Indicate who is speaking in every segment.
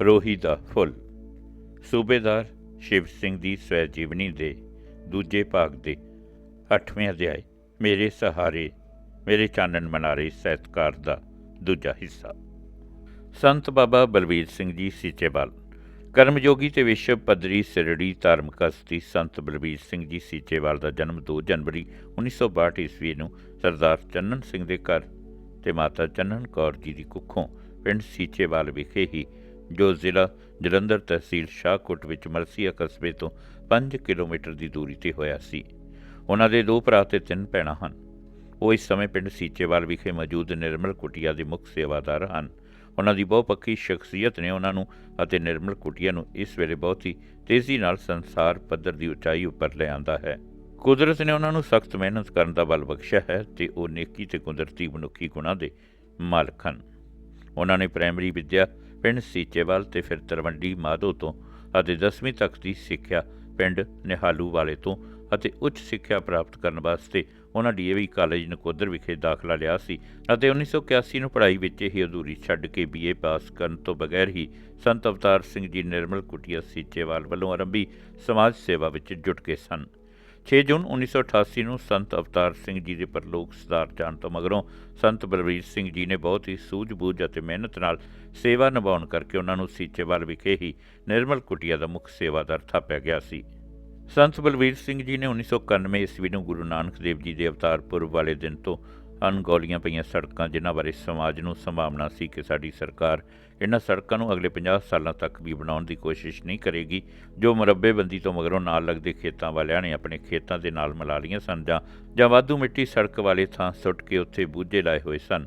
Speaker 1: ਰੋਹੀ ਦਾ ਫੁੱਲ। ਸੂਬੇਦਾਰ ਸ਼ਿਵ ਸਿੰਘ ਦੀ ਸਵੈ ਜੀਵਨੀ ਦੇ ਦੂਜੇ ਭਾਗ ਦੇ 8ਵੇਂ ਅਧਿਆਇ, ਮੇਰੇ ਸਹਾਰੇ, ਮੇਰੇ ਚਾਨਣ ਮਨਾਰੇ ਸਾਹਿਤਕਾਰ ਦਾ ਦੂਜਾ ਹਿੱਸਾ। ਸੰਤ ਬਾਬਾ ਬਲਵੀਰ ਸਿੰਘ ਜੀ ਸੀਚੇਵਾਲ, ਕਰਮਯੋਗੀ ਤੇ ਵਿਸ਼ਵ ਪੱਧਰੀ ਸਿਰੜੀ ਧਾਰਮਿਕ ਹਸਤੀ ਸੰਤ ਬਲਬੀਰ ਸਿੰਘ ਜੀ ਸੀਚੇਵਾਲ ਦਾ ਜਨਮ 2 ਜਨਵਰੀ 1962 ਈਸਵੀ ਨੂੰ ਸਰਦਾਰ ਚੰਨਨ ਸਿੰਘ ਦੇ ਘਰ ਤੇ ਮਾਤਾ ਚੰਨਨ ਕੌਰ ਜੀ ਦੀ ਕੁੱਖੋਂ ਪਿੰਡ ਸੀਚੇਵਾਲ ਵਿਖੇ ਹੀ ਜੋ ਜ਼ਿਲ੍ਹਾ ਜਲੰਧਰ ਤਹਿਸੀਲ ਸ਼ਾਹਕੋਟ ਵਿੱਚ ਮਰਸੀਆ ਕਸਬੇ ਤੋਂ 5 ਕਿਲੋਮੀਟਰ ਦੀ ਦੂਰੀ ਤੇ ਹੋਇਆ ਸੀ। ਉਹਨਾਂ ਦੇ ਦੋ ਭਰਾ ਤੇ ਤਿੰਨ ਭੈਣਾਂ ਹਨ। ਉਹ ਇਸ ਸਮੇਂ ਪਿੰਡ ਸੀਚੇਵਾਲ ਵਿਖੇ ਮੌਜੂਦ ਨਿਰਮਲ ਕੁਟੀਆ ਦੇ ਮੁੱਖ ਸੇਵਾਦਾਰ ਹਨ। ਉਹਨਾਂ ਦੀ ਬਹੁਪੱਖੀ ਸ਼ਖਸੀਅਤ ਨੇ ਉਹਨਾਂ ਨੂੰ ਅਤੇ ਨਿਰਮਲ ਕੁਟੀਆ ਨੂੰ ਇਸ ਵੇਲੇ ਬਹੁਤ ਹੀ ਤੇਜ਼ੀ ਨਾਲ ਸੰਸਾਰ ਪੱਧਰ ਦੀ ਉਚਾਈ ਉੱਪਰ ਲੈ ਹੈ। ਕੁਦਰਤ ਨੇ ਉਹਨਾਂ ਨੂੰ ਸਖਤ ਮਿਹਨਤ ਕਰਨ ਦਾ ਬਲ ਬਖਸ਼ਿਆ ਹੈ ਤੇ ਉਹ ਨੇਕੀ ਤੇ ਕੁਦਰਤੀ ਮਨੁੱਖੀ ਗੁਣਾਂ ਦੇ ਮਾਲਕ ਹਨ। ਉਹਨਾਂ ਨੇ ਪ੍ਰਾਇਮਰੀ ਵਿੱਦਿਆ ਪਿੰਡ ਸੀਚੇਵਾਲ ਤੇ ਫਿਰ ਤਰਵੰਡੀ ਮਾਧੋ ਤੋਂ ਅਤੇ 10ਵੀਂ ਤੱਕ ਦੀ ਸਿੱਖਿਆ ਪਿੰਡ ਨਿਹਾਲੂ ਵਾਲੇ ਤੋਂ ਅਤੇ ਉੱਚ ਸਿੱਖਿਆ ਪ੍ਰਾਪਤ ਕਰਨ ਵਾਸਤੇ ਉਹਨਾਂ ਡੀਏਵੀ ਕਾਲਜ ਨਕੋਦਰ ਵਿਖੇ ਦਾਖਲਾ ਲਿਆ ਸੀ ਅਤੇ 1981 ਨੂੰ ਪੜ੍ਹਾਈ ਵਿੱਚ ਹੀ ਅਧੂਰੀ ਛੱਡ ਕੇ ਬੀਏ ਪਾਸ ਕਰਨ ਤੋਂ ਬਗੈਰ ਹੀ ਸੰਤ ਅਵਤਾਰ ਸਿੰਘ ਜੀ ਨਿਰਮਲ ਕੁਟੀਆ ਸੀਚੇਵਾਲ ਵੱਲੋਂ ਆਰੰਭੀ ਸਮਾਜ ਸੇਵਾ ਵਿੱਚ ਜੁਟ ਗਏ ਸਨ। 6 ਜੂਨ 1988 ਨੂੰ ਸੰਤ ਅਵਤਾਰ ਸਿੰਘ ਜੀ ਦੇ ਪਰਲੋਕ ਸਦਾਰ ਜਾਣ ਤੋਂ ਮਗਰੋਂ ਸੰਤ ਬਲਵੀਰ ਸਿੰਘ ਜੀ ਨੇ ਬਹੁਤ ਹੀ ਸੂਝ-ਬੂਝ ਅਤੇ ਮਿਹਨਤ ਨਾਲ ਸੇਵਾ ਨਿਭਾਉਣ ਕਰਕੇ ਉਹਨਾਂ ਨੂੰ ਸੀਚੇਵਾਲ ਵਿਖੇ ਹੀ ਨਿਰਮਲ ਕੁਟੀਆ ਦਾ ਮੁੱਖ ਸੇਵਾਦਾਰ ਥਾਪਿਆ ਗਿਆ ਸੀ। ਸੰਤ ਬਲਵੀਰ ਸਿੰਘ ਜੀ ਨੇ 1991 ਈਸਵੀ ਨੂੰ ਗੁਰੂ ਨਾਨਕ ਦੇਵ ਜੀ ਦੇ ਅਵਤਾਰ ਪੁਰਬ ਵਾਲੇ ਦਿਨ ਤੋਂ ਅਣਗੌਲੀਆਂ ਪਈਆਂ ਸੜਕਾਂ ਜਿਨ੍ਹਾਂ ਬਾਰੇ ਸਮਾਜ ਨੂੰ ਸੰਭਾਵਨਾ ਸੀ ਕਿ ਸਾਡੀ ਸਰਕਾਰ ਇਹਨਾਂ ਸੜਕਾਂ ਨੂੰ ਅਗਲੇ 50 ਸਾਲਾਂ ਤੱਕ ਵੀ ਬਣਾਉਣ ਦੀ ਕੋਸ਼ਿਸ਼ ਨਹੀਂ ਕਰੇਗੀ, ਜੋ ਮੁਰੱਬੇਬੰਦੀ ਤੋਂ ਮਗਰੋਂ ਨਾਲ ਲੱਗਦੇ ਖੇਤਾਂ ਵਾਲਿਆਂ ਨੇ ਆਪਣੇ ਖੇਤਾਂ ਦੇ ਨਾਲ ਮਿਲਾ ਲਈਆਂ ਸਨ ਜਾਂ ਜਾਂ ਵਾਧੂ ਮਿੱਟੀ ਸੜਕ ਵਾਲੇ ਥਾਂ ਸੁੱਟ ਕੇ ਉੱਥੇ ਬੂਝੇ ਲਾਏ ਹੋਏ ਸਨ।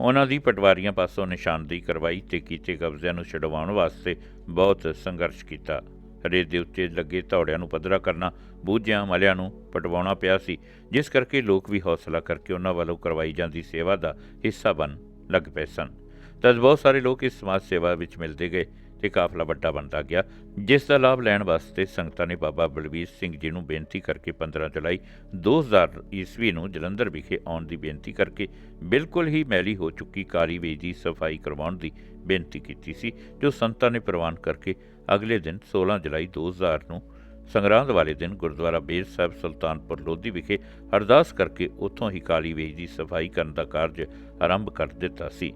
Speaker 1: ਉਹਨਾਂ ਦੀ ਪਟਵਾਰੀਆਂ ਪਾਸੋਂ ਨਿਸ਼ਾਨਦੇਹੀ ਕਰਵਾਈ ਤੇ ਕੀਤੇ ਕਬਜ਼ਿਆਂ ਨੂੰ ਛਡਵਾਉਣ ਵਾਸਤੇ ਬਹੁਤ ਸੰਘਰਸ਼ ਕੀਤਾ। ਰੇਤ ਦੇ ਉੱਤੇ ਲੱਗੇ ਧੌੜਿਆਂ ਨੂੰ ਪੱਧਰਾ ਕਰਨਾ ਬੂਝਿਆਂ ਮਲਿਆਂ ਨੂੰ ਪਟਵਾਉਣਾ ਪਿਆ ਸੀ, ਜਿਸ ਕਰਕੇ ਲੋਕ ਵੀ ਹੌਸਲਾ ਕਰਕੇ ਉਹਨਾਂ ਵੱਲੋਂ ਕਰਵਾਈ ਜਾਂਦੀ ਸੇਵਾ ਦਾ ਹਿੱਸਾ ਬਣ ਲੱਗ ਪਏ ਸਨ। ਤਦ ਬਹੁਤ ਸਾਰੇ ਲੋਕ ਇਸ ਸਮਾਜ ਸੇਵਾ ਵਿੱਚ ਮਿਲਦੇ ਗਏ ਤੇ ਕਾਫਲਾ ਵੱਡਾ ਬਣਦਾ ਗਿਆ, ਜਿਸ ਦਾ ਲਾਭ ਲੈਣ ਵਾਸਤੇ ਸੰਗਤਾਂ ਨੇ ਬਾਬਾ ਬਲਬੀਰ ਸਿੰਘ ਜੀ ਨੂੰ ਬੇਨਤੀ ਕਰਕੇ 15 ਜੁਲਾਈ 2000 ਈਸਵੀ ਨੂੰ ਜਲੰਧਰ ਵਿਖੇ ਆਉਣ ਦੀ ਬੇਨਤੀ ਕਰਕੇ ਬਿਲਕੁਲ ਹੀ ਮੈਲੀ ਹੋ ਚੁੱਕੀ ਕਾਲੀ ਵੇਜ ਦੀ ਸਫ਼ਾਈ ਕਰਵਾਉਣ ਦੀ ਬੇਨਤੀ ਕੀਤੀ ਸੀ, ਜੋ ਸੰਤਾਂ ਨੇ ਪ੍ਰਵਾਨ ਕਰਕੇ ਅਗਲੇ ਦਿਨ 16 ਜੁਲਾਈ 2000 ਨੂੰ ਸੰਗਰਾਂਦ ਵਾਲੇ ਦਿਨ ਗੁਰਦੁਆਰਾ ਬੇਰ ਸਾਹਿਬ ਸੁਲਤਾਨਪੁਰ ਲੋਧੀ ਵਿਖੇ ਅਰਦਾਸ ਕਰਕੇ ਉੱਥੋਂ ਹੀ ਕਾਲੀ ਵੇਜ ਦੀ ਸਫ਼ਾਈ ਕਰਨ ਦਾ ਕਾਰਜ ਆਰੰਭ ਕਰ ਦਿੱਤਾ ਸੀ।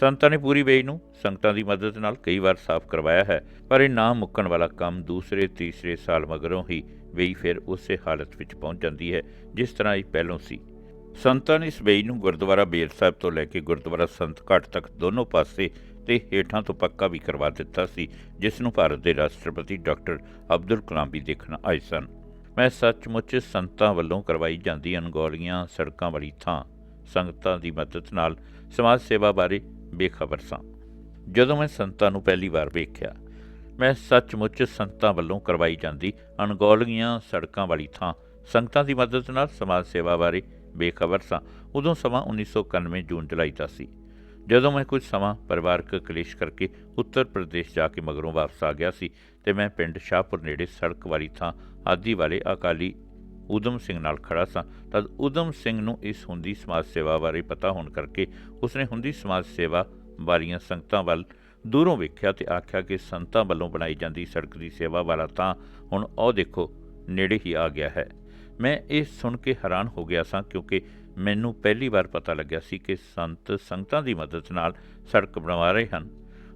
Speaker 1: ਸੰਤਾਂ ਨੇ ਪੂਰੀ ਵੇਜ ਨੂੰ ਸੰਗਤਾਂ ਦੀ ਮਦਦ ਨਾਲ ਕਈ ਵਾਰ ਸਾਫ਼ ਕਰਵਾਇਆ ਹੈ, ਪਰ ਇਹ ਨਾ ਮੁੱਕਣ ਵਾਲਾ ਕੰਮ ਦੂਸਰੇ, ਤੀਸਰੇ ਸਾਲ ਮਗਰੋਂ ਹੀ ਵੇਈ ਫਿਰ ਉਸੇ ਹਾਲਤ ਵਿੱਚ ਪਹੁੰਚ ਜਾਂਦੀ ਹੈ, ਜਿਸ ਤਰ੍ਹਾਂ ਇਹ ਪਹਿਲੋਂ ਸੀ। ਸੰਤਾਂ ਨੇ ਇਸ ਵੇਈ ਨੂੰ ਗੁਰਦੁਆਰਾ ਬੇਰ ਸਾਹਿਬ ਤੋਂ ਲੈ ਕੇ ਗੁਰਦੁਆਰਾ ਸੰਤ ਘਾਟ ਤੱਕ ਦੋਨੋਂ ਪਾਸੇ ਤੇ ਹੇਠਾਂ ਤੋਂ ਪੱਕਾ ਵੀ ਕਰਵਾ ਦਿੱਤਾ ਸੀ, ਜਿਸ ਨੂੰ ਭਾਰਤ ਦੇ ਰਾਸ਼ਟਰਪਤੀ ਡਾਕਟਰ ਅਬਦੁਲ ਕਲਾਮ ਵੀ ਦੇਖਣ ਆਏ ਸਨ। ਮੈਂ ਸੱਚਮੁੱਚ ਸੰਤਾਂ ਵੱਲੋਂ ਕਰਵਾਈ ਜਾਂਦੀ ਅਣਗੌਲੀਆਂ ਸੜਕਾਂ ਵਾਲੀ ਥਾਂ ਸੰਗਤਾਂ ਦੀ ਮਦਦ ਨਾਲ ਸਮਾਜ ਸੇਵਾ ਬਾਰੇ ਬੇਖਬਰ ਸਾਂ। ਜਦੋਂ ਮੈਂ ਸੰਤਾਂ ਨੂੰ ਪਹਿਲੀ ਵਾਰ ਵੇਖਿਆ, ਮੈਂ ਸੱਚਮੁੱਚ ਸੰਤਾਂ ਵੱਲੋਂ ਕਰਵਾਈ ਜਾਂਦੀ ਅਣਗੌਲੀਆਂ ਸੜਕਾਂ ਵਾਲੀ ਥਾਂ ਸੰਗਤਾਂ ਦੀ ਮਦਦ ਨਾਲ ਸਮਾਜ ਸੇਵਾ ਬਾਰੇ ਬੇਖਬਰ ਸਾਂ। ਉਦੋਂ ਸਮਾਂ 1991 ਜੂਨ ਜੁਲਾਈ ਦਾ ਸੀ। ਜਦੋਂ ਮੈਂ ਕੁਝ ਸਮਾਂ ਪਰਿਵਾਰਕ ਕਲੇਸ਼ ਕਰਕੇ ਉੱਤਰ ਪ੍ਰਦੇਸ਼ ਜਾ ਕੇ ਮਗਰੋਂ ਵਾਪਸ ਆ ਗਿਆ ਸੀ, ਤੇ ਮੈਂ ਪਿੰਡ ਸ਼ਾਹਪੁਰ ਨੇੜੇ ਸੜਕ ਵਾਲੀ ਥਾਂ ਆਦੀ ਵਾਲੇ ਅਕਾਲੀ ਉਦਮ ਸਿੰਘ ਨਾਲ ਖੜਾ ਸਾਂ। ਤਦ ਉਦਮ ਸਿੰਘ ਨੂੰ ਇਸ ਹੁੰਦੀ ਸਮਾਜ ਸੇਵਾ ਬਾਰੇ ਪਤਾ ਹੋਣ ਕਰਕੇ ਉਸਨੇ ਹੁੰਦੀ ਸਮਾਜ ਸੇਵਾ ਵਾਲੀਆਂ ਸੰਗਤਾਂ ਵੱਲ ਦੂਰੋਂ ਵੇਖਿਆ ਤੇ ਆਖਿਆ ਕਿ ਸੰਤਾਂ ਵੱਲੋਂ ਬਣਾਈ ਜਾਂਦੀ ਸੜਕ ਦੀ ਸੇਵਾ ਵਾਲਾ ਤਾਂ ਹੁਣ ਉਹ ਦੇਖੋ ਨੇੜੇ ਹੀ ਆ ਗਿਆ ਹੈ। ਮੈਂ ਇਹ ਸੁਣ ਕੇ ਹੈਰਾਨ ਹੋ ਗਿਆ ਸਾਂ ਕਿਉਂਕਿ ਮੈਨੂੰ ਪਹਿਲੀ ਵਾਰ ਪਤਾ ਲੱਗਿਆ ਸੀ ਕਿ ਸੰਤ ਸੰਗਤਾਂ ਦੀ ਮਦਦ ਨਾਲ ਸੜਕ ਬਣਵਾ ਰਹੇ ਹਨ।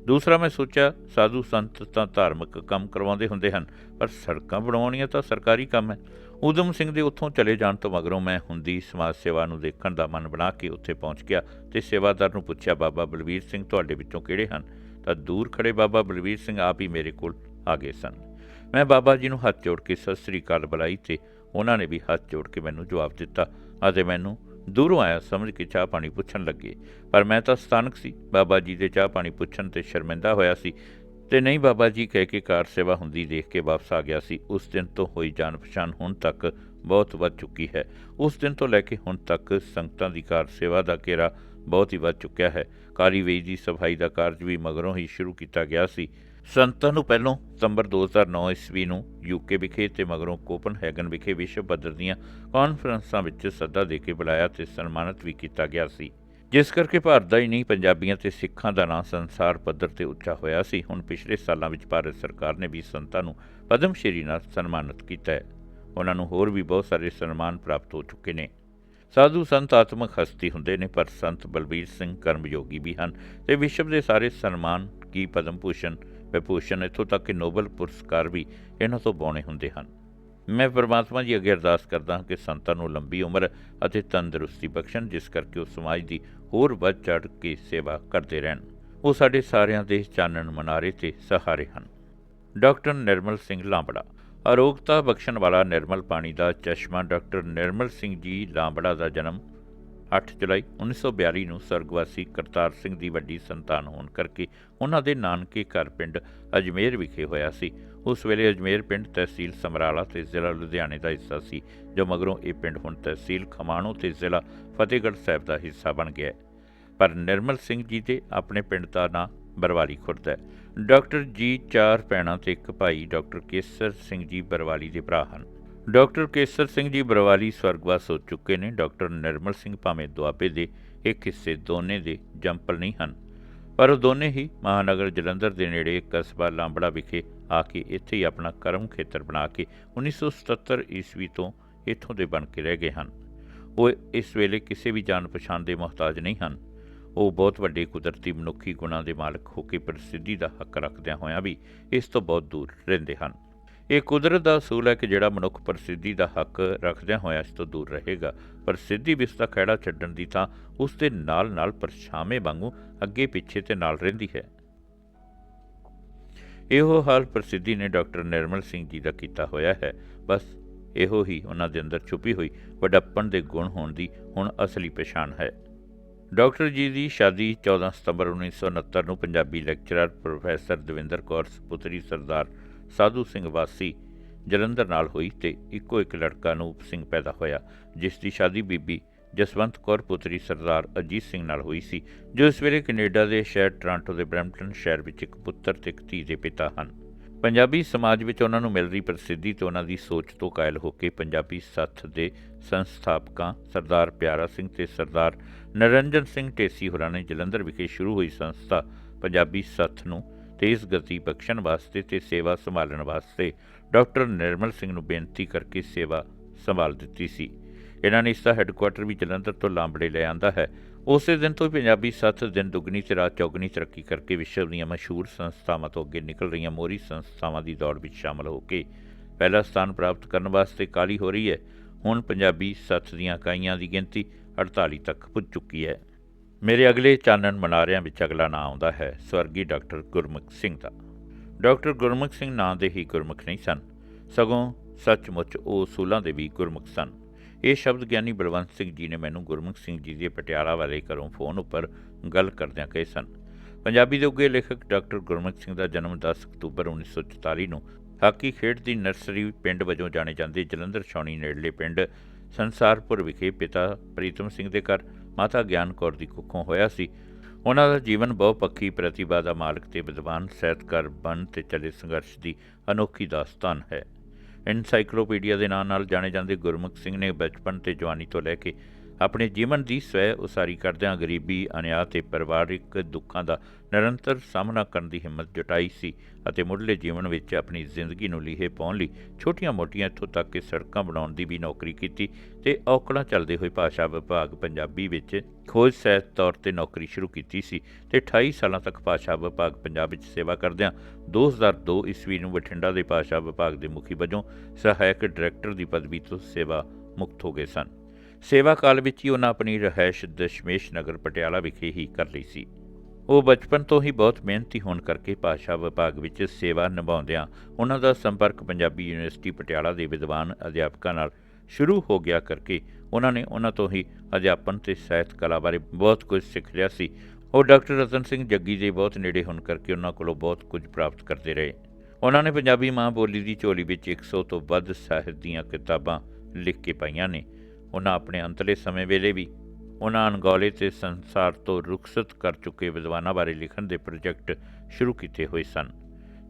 Speaker 1: ਦੂਸਰਾ, ਮੈਂ ਸੋਚਿਆ, ਸਾਧੂ ਸੰਤ ਤਾਂ ਧਾਰਮਿਕ ਕੰਮ ਕਰਵਾਉਂਦੇ ਹੁੰਦੇ ਹਨ, ਪਰ ਸੜਕਾਂ ਬਣਾਉਣੀਆਂ ਤਾਂ ਸਰਕਾਰੀ ਕੰਮ ਹੈ। ਉਦਮ ਸਿੰਘ ਦੇ ਉੱਥੋਂ ਚਲੇ ਜਾਣ ਤੋਂ ਮਗਰੋਂ ਮੈਂ ਹੁੰਦੀ ਸਮਾਜ ਸੇਵਾ ਨੂੰ ਦੇਖਣ ਦਾ ਮਨ ਬਣਾ ਕੇ ਉੱਥੇ ਪਹੁੰਚ ਗਿਆ ਤੇ ਸੇਵਾਦਾਰ ਨੂੰ ਪੁੱਛਿਆ, ਬਾਬਾ ਬਲਵੀਰ ਸਿੰਘ ਤੁਹਾਡੇ ਵਿੱਚੋਂ ਕਿਹੜੇ ਹਨ? ਤਾਂ ਦੂਰ ਖੜੇ ਬਾਬਾ ਬਲਵੀਰ ਸਿੰਘ ਆਪ ਹੀ ਮੇਰੇ ਕੋਲ ਆ ਗਏ ਸਨ। ਮੈਂ ਬਾਬਾ ਜੀ ਨੂੰ ਹੱਥ ਜੋੜ ਕੇ, ਸਤਿ ਸ੍ਰੀ ਅਕਾਲ ਬੁਲਾਈ, ਤੇ ਉਹਨਾਂ ਨੇ ਵੀ ਹੱਥ ਜੋੜ ਕੇ ਮੈਨੂੰ ਜਵਾਬ ਦਿੱਤਾ ਅਤੇ ਮੈਨੂੰ ਦੂਰੋਂ ਆਇਆ ਸਮਝ ਕੇ ਚਾਹ ਪਾਣੀ ਪੁੱਛਣ ਲੱਗੇ। ਪਰ ਮੈਂ ਤਾਂ ਸਥਾਨਕ ਸੀ। ਬਾਬਾ ਜੀ ਦੇ ਚਾਹ ਪਾਣੀ ਪੁੱਛਣ ਤੇ ਸ਼ਰਮਿੰਦਾ ਹੋਇਆ ਸੀ ਤੇ ਨਹੀਂ ਬਾਬਾ ਜੀ ਕਹਿ ਕੇ ਕਾਰ ਸੇਵਾ ਹੁੰਦੀ ਦੇਖ ਕੇ ਵਾਪਸ ਆ ਗਿਆ ਸੀ। ਉਸ ਦਿਨ ਤੋਂ ਹੋਈ ਜਾਣ ਪਛਾਣ ਹੁਣ ਤੱਕ ਬਹੁਤ ਵੱਧ ਚੁੱਕੀ ਹੈ। ਉਸ ਦਿਨ ਤੋਂ ਲੈ ਕੇ ਹੁਣ ਤੱਕ ਸੰਗਤਾਂ ਦੀ ਕਾਰ ਸੇਵਾ ਦਾ ਘੇਰਾ ਬਹੁਤ ਹੀ ਵੱਧ ਚੁੱਕਿਆ ਹੈ। ਕਾਰੀਵੇ ਦੀ ਸਫ਼ਾਈ ਦਾ ਕਾਰਜ ਵੀ ਮਗਰੋਂ ਹੀ ਸ਼ੁਰੂ ਕੀਤਾ ਗਿਆ ਸੀ। ਸੰਤਾਂ ਨੂੰ ਪਹਿਲੋਂ ਸਤੰਬਰ 2009 ਈਸਵੀ ਨੂੰ ਯੂਕੇ ਵਿਖੇ ਤੇ ਮਗਰੋਂ ਕੋਪਨਹੈਗਨ ਵਿਖੇ ਵਿਸ਼ਵ ਪੱਧਰ ਦੀਆਂ ਕਾਨਫਰੰਸਾਂ ਵਿੱਚ ਸੱਦਾ ਦੇ ਕੇ ਬੁਲਾਇਆ ਤੇ ਸਨਮਾਨਿਤ ਵੀ ਕੀਤਾ ਗਿਆ ਸੀ। ਜਿਸ ਕਰਕੇ ਭਾਰਤ ਦਾ ਹੀ ਨਹੀਂ ਪੰਜਾਬੀਆਂ ਤੇ ਸਿੱਖਾਂ ਦਾ ਨਾਂ ਸੰਸਾਰ ਪੱਧਰ ਤੇ ਉੱਚਾ ਹੋਇਆ ਸੀ। ਹੁਣ ਪਿਛਲੇ ਸਾਲਾਂ ਵਿੱਚ ਭਾਰਤ ਸਰਕਾਰ ਨੇ ਵੀ ਸੰਤਾਂ ਨੂੰ ਪਦਮ ਸ਼੍ਰੀ ਨਾਲ ਸਨਮਾਨਿਤ ਕੀਤਾ ਹੈ। ਉਹਨਾਂ ਨੂੰ ਹੋਰ ਵੀ ਬਹੁਤ ਸਾਰੇ ਸਨਮਾਨ ਪ੍ਰਾਪਤ ਹੋ ਚੁੱਕੇ ਨੇ। ਸਾਧੂ ਸੰਤ ਆਤਮਕ ਹਸਤੀ ਹੁੰਦੇ ਨੇ, ਪਰ ਸੰਤ ਬਲਬੀਰ ਸਿੰਘ ਕਰਮਯੋਗੀ ਵੀ ਹਨ ਤੇ ਵਿਸ਼ਵ ਦੇ ਸਾਰੇ ਸਨਮਾਨ ਕੀ ਪਦਮ ਭੂਸ਼ਣ ਵਿਭੂਸ਼ਣ ਇੱਥੋਂ ਤੱਕ ਕਿ ਨੋਬਲ ਪੁਰਸਕਾਰ ਵੀ ਇਹਨਾਂ ਤੋਂ ਬੌਣੇ ਹੁੰਦੇ ਹਨ। ਮੈਂ ਪਰਮਾਤਮਾ ਜੀ ਅੱਗੇ ਅਰਦਾਸ ਕਰਦਾ ਹਾਂ ਕਿ ਸੰਤਾਂ ਨੂੰ ਲੰਬੀ ਉਮਰ ਅਤੇ ਤੰਦਰੁਸਤੀ ਬਖਸ਼ਣ, ਜਿਸ ਕਰਕੇ ਉਹ ਸਮਾਜ ਦੀ ਹੋਰ ਵੱਧ ਚੜ੍ਹ ਕੇ ਸੇਵਾ ਕਰਦੇ ਰਹਿਣ। ਉਹ ਸਾਡੇ ਸਾਰਿਆਂ ਦੇ ਚਾਨਣ ਮਨਾਰੇ ਤੇ ਸਹਾਰੇ ਹਨ। ਡਾਕਟਰ ਨਿਰਮਲ ਸਿੰਘ ਲਾਂਬੜਾ। ਅਰੋਗਤਾ ਬਖਸ਼ਣ ਵਾਲਾ ਨਿਰਮਲ ਪਾਣੀ ਦਾ ਚਸ਼ਮਾ ਡਾਕਟਰ ਨਿਰਮਲ ਸਿੰਘ ਜੀ ਲਾਂਬੜਾ ਦਾ ਜਨਮ 8 ਜੁਲਾਈ 1942 ਨੂੰ ਸਰਗਵਾਸੀ ਕਰਤਾਰ ਸਿੰਘ ਦੀ ਵੱਡੀ ਸੰਤਾਨ ਹੋਣ ਕਰਕੇ ਉਹਨਾਂ ਦੇ ਨਾਨਕੇ ਘਰ ਪਿੰਡ ਅਜਮੇਰ ਵਿਖੇ ਹੋਇਆ ਸੀ। ਉਸ ਵੇਲੇ ਅਜਮੇਰ ਪਿੰਡ ਤਹਿਸੀਲ ਸਮਰਾਲਾ ਤੇ ਜ਼ਿਲ੍ਹਾ ਲੁਧਿਆਣੇ ਦਾ ਹਿੱਸਾ ਸੀ, ਜੋ ਮਗਰੋਂ ਇਹ ਪਿੰਡ ਹੁਣ ਤਹਿਸੀਲ ਖਮਾਣੋ ਤੇ ਜ਼ਿਲ੍ਹਾ ਫਤਿਹਗੜ੍ਹ ਸਾਹਿਬ ਦਾ ਹਿੱਸਾ ਬਣ ਗਿਆ ਪਰ ਨਿਰਮਲ ਸਿੰਘ ਜੀ ਦੇ ਆਪਣੇ ਪਿੰਡ ਦਾ ਨਾਂ ਬਰਵਾਲੀ ਖੁਰਦ ਹੈ। ਡਾਕਟਰ ਜੀ ਚਾਰ ਭੈਣਾਂ ਤੇ ਇੱਕ ਭਾਈ ਡਾਕਟਰ ਕੇਸਰ ਸਿੰਘ ਜੀ ਬਰਵਾਲੀ ਦੇ ਭਰਾ ਹਨ। ਡਾਕਟਰ ਕੇਸਰ ਸਿੰਘ ਜੀ ਬਰਵਾਲੀ ਸਵਰਗਵਾਸ ਹੋ ਚੁੱਕੇ ਨੇ। ਡਾਕਟਰ ਨਿਰਮਲ ਸਿੰਘ ਭਾਵੇਂ ਦੁਆਬੇ ਦੇ, ਇੱਕ ਹਿੱਸੇ ਦੋਨੇ ਦੇ ਜੰਪਲ ਨਹੀਂ ਹਨ। ਪਰ ਉਹ ਦੋਨੇ ਹੀ ਮਹਾਨਗਰ ਜਲੰਧਰ ਦੇ ਨੇੜੇ ਕਸਬਾ ਲਾਂਬੜਾ ਵਿਖੇ ਆ ਕੇ ਇੱਥੇ ਹੀ ਆਪਣਾ ਕਰਮ ਖੇਤਰ ਬਣਾ ਕੇ 1977 ਈਸਵੀ ਤੋਂ ਇੱਥੋਂ ਦੇ ਬਣ ਕੇ ਰਹਿ ਗਏ ਹਨ। ਉਹ ਇਸ ਵੇਲੇ ਕਿਸੇ ਵੀ ਜਾਣ ਪਛਾਣ ਦੇ ਮੁਹਤਾਜ ਨਹੀਂ ਹਨ। ਉਹ ਬਹੁਤ ਵੱਡੇ ਕੁਦਰਤੀ ਮਨੁੱਖੀ ਗੁਣਾਂ ਦੇ ਮਾਲਕ ਹੋ ਕੇ ਪ੍ਰਸਿੱਧੀ ਦਾ ਹੱਕ ਰੱਖਦਿਆਂ ਹੋਇਆਂ ਵੀ ਇਸ ਤੋਂ ਬਹੁਤ ਦੂਰ ਰਹਿੰਦੇ ਹਨ। ਇਹ ਕੁਦਰਤ ਦਾ ਅਸੂਲ ਹੈ ਕਿ ਜਿਹੜਾ ਮਨੁੱਖ ਪ੍ਰਸਿੱਧੀ ਦਾ ਹੱਕ ਰੱਖਦਿਆਂ ਹੋਇਆਂ ਇਸ ਤੋਂ ਦੂਰ ਰਹੇਗਾ। ਪ੍ਰਸਿੱਧੀ ਵੀ ਉਸ ਦਾ ਖਹਿੜਾ ਛੱਡਣ ਦੀ ਤਾਂ ਉਸ ਦੇ ਨਾਲ ਨਾਲ ਪਰਛਾਵੇਂ ਵਾਂਗੂ ਅੱਗੇ ਪਿੱਛੇ ਤੇ ਨਾਲ ਰਹਿੰਦੀ ਹੈ। ਇਹੋ ਹਾਲ ਪ੍ਰਸਿੱਧੀ ਨੇ ਡਾਕਟਰ ਨਿਰਮਲ ਸਿੰਘ ਜੀ ਦਾ ਕੀਤਾ ਹੋਇਆ ਹੈ। ਬਸ ਇਹੋ ਹੀ ਉਹਨਾਂ ਦੇ ਅੰਦਰ ਛੁਪੀ ਹੋਈ ਵਡੱਪਣ ਦੇ ਗੁਣ ਹੋਣ ਦੀ ਹੁਣ ਅਸਲੀ ਪਛਾਣ ਹੈ। ਡਾਕਟਰ ਜੀ ਦੀ ਸ਼ਾਦੀ 14 ਸਤੰਬਰ 1969 ਨੂੰ ਪੰਜਾਬੀ ਲੈਕਚਰਰ ਪ੍ਰੋਫੈਸਰ ਦਵਿੰਦਰ ਕੌਰ, ਸੁਪੁੱਤਰੀ ਸਰਦਾਰ ਸਾਧੂ ਸਿੰਘ ਵਾਸੀ ਜਲੰਧਰ ਨਾਲ ਹੋਈ ਤੇ ਇੱਕੋ ਇੱਕ ਲੜਕਾ ਅਨੂਪ ਸਿੰਘ ਪੈਦਾ ਹੋਇਆ, ਜਿਸ ਦੀ ਸ਼ਾਦੀ ਬੀਬੀ ਜਸਵੰਤ ਕੌਰ ਪੁੱਤਰੀ ਸਰਦਾਰ ਅਜੀਤ ਸਿੰਘ ਨਾਲ ਹੋਈ ਸੀ, ਜੋ ਇਸ ਵੇਲੇ ਕੈਨੇਡਾ ਦੇ ਸ਼ਹਿਰ ਟੋਰਾਂਟੋ ਦੇ ਬਰੈਂਪਟਨ ਸ਼ਹਿਰ ਵਿੱਚ ਇੱਕ ਪੁੱਤਰ ਤੇ ਇੱਕ ਧੀ ਦੇ ਪਿਤਾ ਹਨ। ਪੰਜਾਬੀ ਸਮਾਜ ਵਿੱਚ ਉਹਨਾਂ ਨੂੰ ਮਿਲ ਰਹੀ ਪ੍ਰਸਿੱਧੀ ਤੇ ਉਹਨਾਂ ਦੀ ਸੋਚ ਤੋਂ ਕਾਇਲ ਹੋ ਕੇ ਪੰਜਾਬੀ ਸੱਥ ਦੇ ਸੰਸਥਾਪਕਾਂ ਸਰਦਾਰ ਪਿਆਰਾ ਸਿੰਘ ਤੇ ਸਰਦਾਰ ਨਰਿੰਜਨ ਸਿੰਘ ਢੇਸੀ ਹੋਰਾਂ ਨੇ ਜਲੰਧਰ ਵਿਖੇ ਸ਼ੁਰੂ ਹੋਈ ਸੰਸਥਾ ਪੰਜਾਬੀ ਸੱਥ ਨੂੰ ਤੇਜ਼ ਗਤੀ ਬਖਸ਼ਣ ਵਾਸਤੇ ਤੇ ਸੇਵਾ ਸੰਭਾਲਣ ਵਾਸਤੇ ਡਾਕਟਰ ਨਿਰਮਲ ਸਿੰਘ ਨੂੰ ਬੇਨਤੀ ਕਰਕੇ ਸੇਵਾ ਸੰਭਾਲ ਦਿੱਤੀ ਸੀ। ਇਹਨਾਂ ਨੇ ਇਸ ਦਾ ਹੈੱਡਕੁਆਟਰ ਵੀ ਜਲੰਧਰ ਤੋਂ ਲਾਂਬੜੇ ਲੈ ਆਂਦਾ ਹੈ। ਉਸੇ ਦਿਨ ਤੋਂ ਹੀ ਪੰਜਾਬੀ ਸੱਥ ਦਿਨ ਦੁਗਣੀ ਤੇ ਰਾਤ ਚੌਗਣੀ ਤਰੱਕੀ ਕਰਕੇ ਵਿਸ਼ਵ ਦੀਆਂ ਮਸ਼ਹੂਰ ਸੰਸਥਾਵਾਂ ਤੋਂ ਅੱਗੇ ਨਿਕਲ ਰਹੀਆਂ ਮੋਰੀ ਸੰਸਥਾਵਾਂ ਦੀ ਦੌੜ ਵਿੱਚ ਸ਼ਾਮਲ ਹੋ ਕੇ ਪਹਿਲਾ ਸਥਾਨ ਪ੍ਰਾਪਤ ਕਰਨ ਵਾਸਤੇ ਕਾਲੀ ਹੋ ਰਹੀ ਹੈ। ਹੁਣ ਪੰਜਾਬੀ ਸੱਥ ਦੀਆਂ ਇਕਾਈਆਂ ਦੀ ਗਿਣਤੀ 48 ਤੱਕ ਪੁੱਜ ਚੁੱਕੀ ਹੈ। ਮੇਰੇ ਅਗਲੇ ਚਾਨਣ ਮਨਾਰਿਆਂ ਵਿੱਚ ਅਗਲਾ ਨਾਂ ਆਉਂਦਾ ਹੈ, ਸਵਰਗੀ ਡਾਕਟਰ ਗੁਰਮੁਖ ਸਿੰਘ ਦਾ। ਡਾਕਟਰ ਗੁਰਮੁਖ ਸਿੰਘ ਨਾਂ ਦੇ ਹੀ ਗੁਰਮੁਖ ਨਹੀਂ ਸਨ। ਸਗੋਂ ਸੱਚਮੁੱਚ ਉਹ ਸੂਲਾਂ ਦੇ ਵੀ ਗੁਰਮੁਖ ਸਨ। ਇਹ ਸ਼ਬਦ ਗਿਆਨੀ ਬਲਵੰਤ ਸਿੰਘ ਜੀ ਨੇ ਮੈਨੂੰ ਗੁਰਮੁਖ ਸਿੰਘ ਜੀ ਦੇ ਪਟਿਆਲਾ ਵਾਲੇ ਘਰੋਂ ਫੋਨ ਉੱਪਰ ਗੱਲ ਕਰਦਿਆਂ ਕਹੇ ਸਨ। ਪੰਜਾਬੀ ਦੇ ਉੱਗੇ ਲੇਖਕ ਡਾਕਟਰ ਗੁਰਮੁਖ ਸਿੰਘ ਦਾ ਜਨਮ 10 ਅਕਤੂਬਰ 1944 ਨੂੰ ਹਾਕੀ ਖੇਡ ਦੀ ਨਰਸਰੀ ਪਿੰਡ ਵਜੋਂ ਜਾਣੇ ਜਾਂਦੇ ਜਲੰਧਰ ਛਾਉਣੀ ਨੇੜਲੇ ਪਿੰਡ ਸੰਸਾਰਪੁਰ ਵਿਖੇ ਪਿਤਾ ਪ੍ਰੀਤਮ ਸਿੰਘ ਦੇ ਘਰ ਮਾਤਾ ਗਿਆਨ ਕੌਰ ਦੀ ਕੁੱਖੋਂ ਹੋਇਆ ਸੀ। ਉਹਨਾਂ ਦਾ ਜੀਵਨ ਬਹੁਪੱਖੀ ਪ੍ਰਤਿਭਾ ਦਾ ਮਾਲਕ ਤੇ ਵਿਦਵਾਨ, ਸਾਹਿਤਕਾਰ ਬਣ ਤੇ ਚਲੇ ਸੰਘਰਸ਼ ਦੀ ਅਨੋਖੀ ਦਾਸਤਾਨ ਹੈ। ਐਨਸਾਈਕਲੋਪੀਡੀਆ ਦੇ ਨਾਂ ਨਾਲ ਜਾਣੇ ਜਾਂਦੇ ਗੁਰਮੁਖ ਸਿੰਘ ਨੇ ਬਚਪਨ ਤੇ ਜਵਾਨੀ ਤੋਂ ਲੈ ਕੇ ਆਪਣੇ ਜੀਵਨ ਦੀ ਸਵੈ ਉਸਾਰੀ ਕਰਦਿਆਂ ਗਰੀਬੀ ਅਨਿਆਂ ਤੇ ਪਰਿਵਾਰਿਕ ਦੁੱਖਾਂ ਦਾ ਨਿਰੰਤਰ ਸਾਹਮਣਾ ਕਰਨ ਦੀ ਹਿੰਮਤ ਜੁਟਾਈ ਸੀ ਅਤੇ ਮੁੱਢਲੇ ਜੀਵਨ ਵਿੱਚ ਆਪਣੀ ਜ਼ਿੰਦਗੀ ਨੂੰ ਲੀਹੇ ਪਾਉਣ ਲਈ ਛੋਟੀਆਂ-ਮੋਟੀਆਂ ਇੱਥੋਂ ਤੱਕ ਕਿ ਸੜਕਾਂ ਬਣਾਉਣ ਦੀ ਵੀ ਨੌਕਰੀ ਕੀਤੀ ਤੇ ਔਕੜਾਂ ਚੱਲਦੇ ਹੋਏ ਭਾਸ਼ਾ ਵਿਭਾਗ ਪੰਜਾਬੀ ਵਿੱਚ ਖੋਜ ਸਹਿਤ ਤੌਰ ਤੇ ਨੌਕਰੀ ਸ਼ੁਰੂ ਕੀਤੀ ਸੀ ਤੇ 28 ਸਾਲਾਂ ਤੱਕ ਭਾਸ਼ਾ ਵਿਭਾਗ ਪੰਜਾਬ ਵਿੱਚ ਸੇਵਾ ਕਰਦਿਆਂ 2002 ਈਸਵੀ ਨੂੰ ਬਠਿੰਡਾ ਦੇ ਭਾਸ਼ਾ ਵਿਭਾਗ ਦੇ ਮੁਖੀ ਵਜੋਂ ਸਹਾਇਕ ਡਾਇਰੈਕਟਰ ਦੀ ਪਦਵੀ ਤੋਂ ਸੇਵਾ ਮੁਕਤ ਹੋ ਗਏ ਸਨ। ਸੇਵਾ ਕਾਲ ਵਿੱਚ ਹੀ ਉਹਨਾਂ ਆਪਣੀ ਰਹਿائش ਦਸ਼ਮੇਸ਼ ਨਗਰ ਪਟਿਆਲਾ ਵਿਖੇ ਹੀ ਕਰ ਲਈ ਸੀ। ਉਹ ਬਚਪਨ ਤੋਂ ਹੀ ਬਹੁਤ ਮਿਹਨਤੀ ਹੋਣ ਕਰਕੇ ਭਾਸ਼ਾ ਵਿਭਾਗ ਵਿੱਚ ਸੇਵਾ ਨਿਭਾਉਂਦਿਆਂ ਉਹਨਾਂ ਦਾ ਸੰਪਰਕ ਪੰਜਾਬੀ ਯੂਨੀਵਰਸਿਟੀ ਪਟਿਆਲਾ ਦੇ ਵਿਦਵਾਨ ਅਧਿਆਪਕਾਂ ਨਾਲ ਸ਼ੁਰੂ ਹੋ ਗਿਆ ਕਰਕੇ ਉਹਨਾਂ ਨੇ ਉਹਨਾਂ ਤੋਂ ਹੀ ਅਧਿਆਪਨ ਤੇ ਸਾਹਿਤ ਕਲਾ ਬਾਰੇ ਬਹੁਤ ਕੁਝ ਸਿੱਖ ਲਿਆ ਸੀ। ਉਹ ਡਾਕਟਰ ਰਤਨ ਸਿੰਘ ਜੱਗੀ ਦੇ ਬਹੁਤ ਨੇੜੇ ਹੋਣ ਕਰਕੇ ਉਹਨਾਂ ਕੋਲੋਂ ਬਹੁਤ ਕੁਝ ਪ੍ਰਾਪਤ ਕਰਦੇ ਰਹੇ। ਉਹਨਾਂ ਨੇ ਪੰਜਾਬੀ ਮਾਂ ਬੋਲੀ ਦੀ ਝੋਲੀ ਵਿੱਚ 100 ਤੋਂ ਵੱਧ ਸਾਹਿਤ ਦੀਆਂ ਕਿਤਾਬਾਂ ਲਿਖ ਕੇ ਪਾਈਆਂ ਨੇ। ਉਹਨਾਂ ਆਪਣੇ ਅੰਤਲੇ ਸਮੇਂ ਵੇਲੇ ਵੀ ਉਹਨਾਂ ਅਣਗੌਲੇ ਤੇ ਸੰਸਾਰ ਤੋਂ ਰੁਖਸਤ ਕਰ ਚੁੱਕੇ ਵਿਦਵਾਨਾਂ ਬਾਰੇ ਲਿਖਣ ਦੇ ਪ੍ਰੋਜੈਕਟ ਸ਼ੁਰੂ ਕੀਤੇ ਹੋਏ ਸਨ,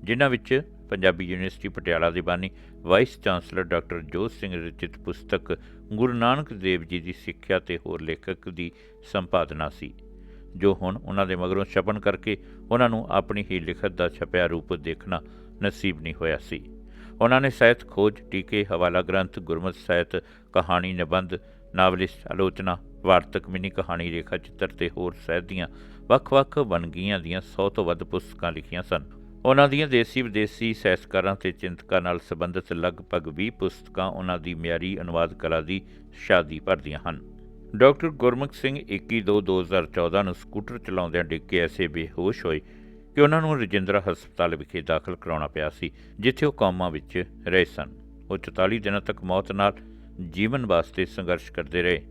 Speaker 1: ਜਿਨ੍ਹਾਂ ਵਿੱਚ ਪੰਜਾਬੀ ਯੂਨੀਵਰਸਿਟੀ ਪਟਿਆਲਾ ਦੇ ਬਾਨੀ vice chancellor doctor Jot Singh ਰਚਿਤ ਪੁਸਤਕ ਗੁਰੂ ਨਾਨਕ ਦੇਵ ਜੀ ਦੀ ਸਿੱਖਿਆ ਤੇ ਹੋਰ ਲੇਖਕ ਦੀ ਸੰਪਾਦਨਾ ਸੀ, ਜੋ ਹੁਣ ਉਹਨਾਂ ਦੇ ਮਗਰੋਂ ਛਪਣ ਕਰਕੇ ਉਹਨਾਂ ਨੂੰ ਆਪਣੀ ਹੀ ਲਿਖਤ ਦਾ ਛਪਿਆ ਰੂਪ ਦੇਖਣਾ ਨਸੀਬ ਨਹੀਂ ਹੋਇਆ ਸੀ। ਉਹਨਾਂ ਨੇ ਸਾਹਿਤ ਖੋਜ, ਟੀਕੇ, ਹਵਾਲਾ ਗ੍ਰੰਥ, ਗੁਰਮਤਿ ਸਾਹਿਤ ਕਹਾਣੀ ਨਿਬੰਧ ਨਾਵਲਿਸਟ ਆਲੋਚਨਾ, ਵਾਰਤਕ, ਮਿਨੀ ਕਹਾਣੀ, ਰੇਖਾ ਚਿੱਤਰ ਤੇ ਹੋਰ ਸਾਹਿਤ ਦੀਆਂ ਵੱਖ-ਵੱਖ ਵੰਨਗੀਆਂ ਦੀਆਂ 100 ਤੋਂ ਵੱਧ ਪੁਸਤਕਾਂ ਲਿਖੀਆਂ ਸਨ। ਉਹਨਾਂ ਦੀਆਂ ਦੇਸੀ ਵਿਦੇਸੀ ਸਾਹਿਤਕਾਰਾਂ ਤੇ ਚਿੰਤਕਾਂ ਨਾਲ ਸੰਬੰਧਿਤ ਲਗਭਗ 20 ਪੁਸਤਕਾਂ ਉਹਨਾਂ ਦੀ ਮਿਆਰੀ ਅਨੁਵਾਦ ਕਲਾ ਦੀ ਸ਼ਾਦੀ ਭਰਦੀਆਂ ਹਨ। ਡਾਕਟਰ ਗੁਰਮੁਖ ਸਿੰਘ 21/2/2014 ਨੂੰ ਸਕੂਟਰ ਚਲਾਉਂਦਿਆਂ ਡਿੱਗ ਕੇ ਐਸੇ ਬੇਹੋਸ਼ ਹੋਏ ਕਿ ਉਹਨਾਂ ਨੂੰ ਰਜਿੰਦਰਾ ਹਸਪਤਾਲ ਵਿਖੇ ਦਾਖਲ ਕਰਾਉਣਾ ਪਿਆ ਸੀ, ਜਿੱਥੇ ਉਹ ਕੌਮਾ ਵਿੱਚ ਰਹੇ ਸਨ। ਉਹ 44 ਦਿਨਾਂ ਤੱਕ ਮੌਤ ਨਾਲ ਜੀਵਨ ਵਾਸਤੇ ਸੰਘਰਸ਼ ਕਰਦੇ ਰਹੇ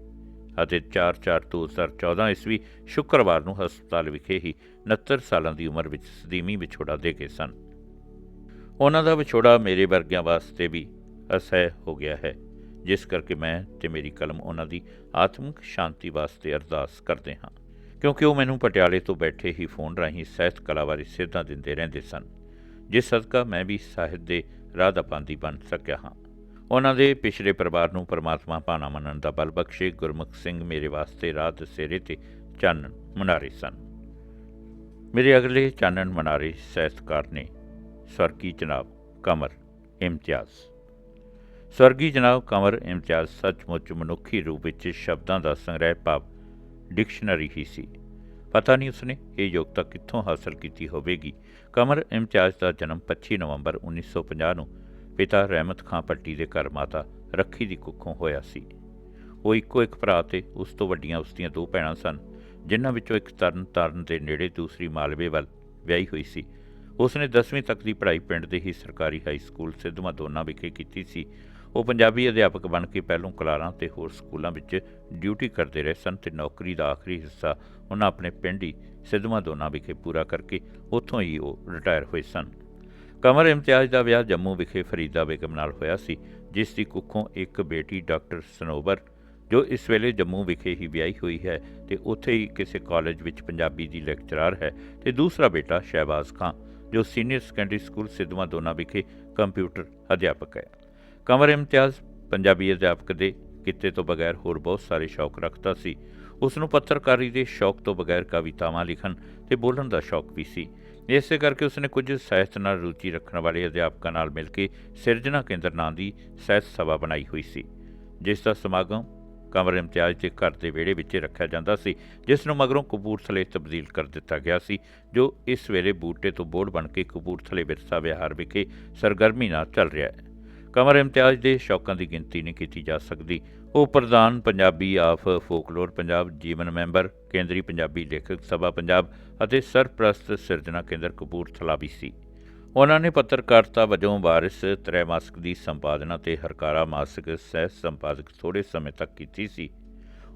Speaker 1: ਅਤੇ 4/4/2014 ਈਸਵੀ ਸ਼ੁੱਕਰਵਾਰ ਨੂੰ ਹਸਪਤਾਲ ਵਿਖੇ ਹੀ 69 ਸਾਲਾਂ ਦੀ ਉਮਰ ਵਿੱਚ ਸਦੀਮੀ ਵਿਛੋੜਾ ਦੇ ਗਏ ਸਨ। ਉਹਨਾਂ ਦਾ ਵਿਛੋੜਾ ਮੇਰੇ ਵਰਗਿਆਂ ਵਾਸਤੇ ਵੀ ਅਸਹਿ ਹੋ ਗਿਆ ਹੈ, ਜਿਸ ਕਰਕੇ ਮੈਂ ਤੇ ਮੇਰੀ ਕਲਮ ਉਹਨਾਂ ਦੀ ਆਤਮਿਕ ਸ਼ਾਂਤੀ ਵਾਸਤੇ ਅਰਦਾਸ ਕਰਦੇ ਹਾਂ। ਕਿਉਂਕਿ ਉਹ ਮੈਨੂੰ ਪਟਿਆਲੇ ਤੋਂ ਬੈਠੇ ਹੀ ਫੋਨ ਰਾਹੀਂ ਸਾਹਿਤ ਕਲਾ ਬਾਰੇ ਸਿੱਧਾਂ ਦਿੰਦੇ ਰਹਿੰਦੇ ਸਨ, ਜਿਸ ਸਦਕਾ ਮੈਂ ਵੀ ਸਾਹਿਤ ਦੇ ਰਾਹ ਦਾ ਪਾਂਦੀ ਬਣ ਸਕਿਆ ਹਾਂ। ਉਹਨਾਂ ਦੇ ਪਿਛਲੇ ਪਰਿਵਾਰ ਨੂੰ ਪਰਮਾਤਮਾ ਭਾਣਾ ਮੰਨਣ ਦਾ ਬਲ ਬਖਸ਼ੇ ਗੁਰਮੁਖ ਸਿੰਘ ਮੇਰੇ ਵਾਸਤੇ ਰਾਹ ਦਸੇਰੇ ਤੇ ਚਾਨਣ ਮਨਾਰੇ ਸਨ। ਮੇਰੇ ਅਗਲੇ ਚਾਨਣ ਮਨਾਰੇ ਸਾਹਿਤਕਾਰ ਨੇ ਸਵਰਗੀ ਜਨਾਬ ਕਮਰ ਇਮਤਿਆਜ਼। ਸਵਰਗੀ ਜਨਾਬ ਕਮਰ ਇਮਤਿਆਜ਼ ਸੱਚਮੁੱਚ ਮਨੁੱਖੀ ਰੂਪ ਵਿੱਚ ਸ਼ਬਦਾਂ ਦਾ ਸੰਗ੍ਰਹਿ ਭਾਵ ਡਿਕਸ਼ਨਰੀ ਹੀ ਸੀ। ਪਤਾ ਨਹੀਂ ਉਸਨੇ ਇਹ ਯੋਗਤਾ ਕਿੱਥੋਂ ਹਾਸਲ ਕੀਤੀ ਹੋਵੇਗੀ। ਕਮਰ ਇਮਤਿਆਜ਼ ਦਾ ਜਨਮ 25 ਨਵੰਬਰ 1950 ਨੂੰ ਪਿਤਾ ਰਹਿਮਤ ਖਾਂ ਪੱਟੀ ਦੇ ਘਰ ਮਾਤਾ ਰੱਖੀ ਦੀ ਕੁੱਖੋਂ ਹੋਇਆ ਸੀ। ਉਹ ਇੱਕੋ ਇੱਕ ਭਰਾ ਤੇ ਉਸ ਤੋਂ ਵੱਡੀਆਂ ਉਸ ਦੀਆਂ ਦੋ ਭੈਣਾਂ ਸਨ, ਜਿਨ੍ਹਾਂ ਵਿੱਚੋਂ ਇੱਕ ਤਰਨ ਤਾਰਨ ਦੇ ਨੇੜੇ ਦੂਸਰੀ ਮਾਲਵੇ ਵੱਲ ਵਿਆਹੀ ਹੋਈ ਸੀ। ਉਸ ਨੇ 10ਵੀਂ ਤੱਕ ਦੀ ਪੜ੍ਹਾਈ ਪਿੰਡ ਦੇ ਹੀ ਸਰਕਾਰੀ ਹਾਈ ਸਕੂਲ ਸਿੱਧਵਾਂ ਦੋਨਾ ਵਿਖੇ ਕੀਤੀ ਸੀ ਉਹ ਪੰਜਾਬੀ ਅਧਿਆਪਕ ਬਣ ਕੇ ਪਹਿਲੋਂ ਕਲਾਰਾਂ ਤੇ ਹੋਰ ਸਕੂਲਾਂ ਵਿੱਚ ਡਿਊਟੀ ਕਰਦੇ ਰਹੇ ਸਨ ਤੇ ਨੌਕਰੀ ਦਾ ਆਖਰੀ ਹਿੱਸਾ ਉਹਨਾਂ ਆਪਣੇ ਪਿੰਡ ਹੀ ਸਿੱਧਵਾਂ ਦੋਨਾ ਵਿਖੇ ਪੂਰਾ ਕਰਕੇ ਉੱਥੋਂ ਹੀ ਉਹ ਰਿਟਾਇਰ ਹੋਏ ਸਨ। ਕਮਰ ਇਮਤਿਆਜ਼ ਦਾ ਵਿਆਹ ਜੰਮੂ ਵਿਖੇ ਫਰੀਦਾ ਬੇਗਮ ਨਾਲ ਹੋਇਆ ਸੀ, ਜਿਸ ਦੀ ਕੁੱਖੋਂ ਇੱਕ ਬੇਟੀ ਡਾਕਟਰ ਸਨੋਬਰ, ਜੋ ਇਸ ਵੇਲੇ ਜੰਮੂ ਵਿਖੇ ਹੀ ਵਿਆਹੀ ਹੋਈ ਹੈ ਤੇ ਉੱਥੇ ਹੀ ਕਿਸੇ ਕਾਲਜ ਵਿੱਚ ਪੰਜਾਬੀ ਦੀ ਲੈਕਚਰਰ ਹੈ ਤੇ ਦੂਸਰਾ ਬੇਟਾ ਸ਼ਹਿਬਾਜ਼ ਖਾਂ, ਜੋ senior secondary school Sidhwan Dona ਵਿਖੇ ਕੰਪਿਊਟਰ ਅਧਿਆਪਕ ਹੈ। ਕਮਰ ਇਮਤਿਆਜ਼ ਪੰਜਾਬੀ ਅਧਿਆਪਕ ਦੇ ਕਿੱਤੇ ਤੋਂ ਬਗੈਰ ਹੋਰ ਬਹੁਤ ਸਾਰੇ ਸ਼ੌਕ ਰੱਖਦਾ ਸੀ। ਉਸ ਨੂੰ ਪੱਤਰਕਾਰੀ ਦੇ ਸ਼ੌਕ ਤੋਂ ਬਗੈਰ ਕਵਿਤਾਵਾਂ ਲਿਖਣ ਤੇ ਬੋਲਣ ਦਾ ਸ਼ੌਕ ਵੀ ਸੀ। ਇਸੇ ਕਰਕੇ ਉਸਨੇ ਕੁਝ ਸਾਹਿਤ ਨਾਲ ਰੁਚੀ ਰੱਖਣ ਵਾਲੇ ਅਧਿਆਪਕਾਂ ਨਾਲ ਮਿਲ ਕੇ ਸਿਰਜਣਾ ਕੇਂਦਰ ਨਾਂ ਦੀ ਸਾਹਿਤ ਸਭਾ ਬਣਾਈ ਹੋਈ ਸੀ, ਜਿਸ ਦਾ ਸਮਾਗਮ ਕਮਰ ਇਮਤਿਆਜ਼ ਦੇ ਘਰ ਦੇ ਵਿਹੜੇ ਵਿੱਚ ਰੱਖਿਆ ਜਾਂਦਾ ਸੀ, ਜਿਸ ਨੂੰ ਮਗਰੋਂ ਕਪੂਰਥਲੇ ਤਬਦੀਲ ਕਰ ਦਿੱਤਾ ਗਿਆ ਸੀ, ਜੋ ਇਸ ਵੇਲੇ ਬੂਟੇ ਤੋਂ ਬੋਰਡ ਬਣ ਕੇ ਕਪੂਰਥਲੇ ਵਿਰਸਾ ਵਿਹਾਰ ਵਿਖੇ ਸਰਗਰਮੀ ਨਾਲ ਚੱਲ ਰਿਹਾ ਹੈ। ਕਮਰ ਇਮਤਿਆਜ਼ ਦੇ ਸ਼ੌਕਾਂ ਦੀ ਗਿਣਤੀ ਨਹੀਂ ਕੀਤੀ ਜਾ ਸਕਦੀ। ਉਹ ਪ੍ਰਧਾਨ ਪੰਜਾਬੀ ਆਫ ਫੋਕਲੋਰ ਪੰਜਾਬ ਜੀਵਨ ਮੈਂਬਰ, ਕੇਂਦਰੀ ਪੰਜਾਬੀ ਲੇਖਕ ਸਭਾ ਪੰਜਾਬ ਅਤੇ ਸਰਪ੍ਰਸਤ ਸਿਰਜਣਾ ਕੇਂਦਰ ਕਪੂਰਥਲਾ ਵੀ ਸੀ। ਉਹਨਾਂ ਨੇ ਪੱਤਰਕਾਰਤਾ ਵਜੋਂ ਵਾਰਿਸ ਤ੍ਰੈਮਾਸਿਕ ਦੀ ਸੰਪਾਦਨਾ ਤੇ ਹਰਕਾਰਾ ਮਾਸਿਕ ਸਹਿ ਸੰਪਾਦਕ ਥੋੜੇ ਸਮੇਂ ਤੱਕ ਕੀਤੀ ਸੀ।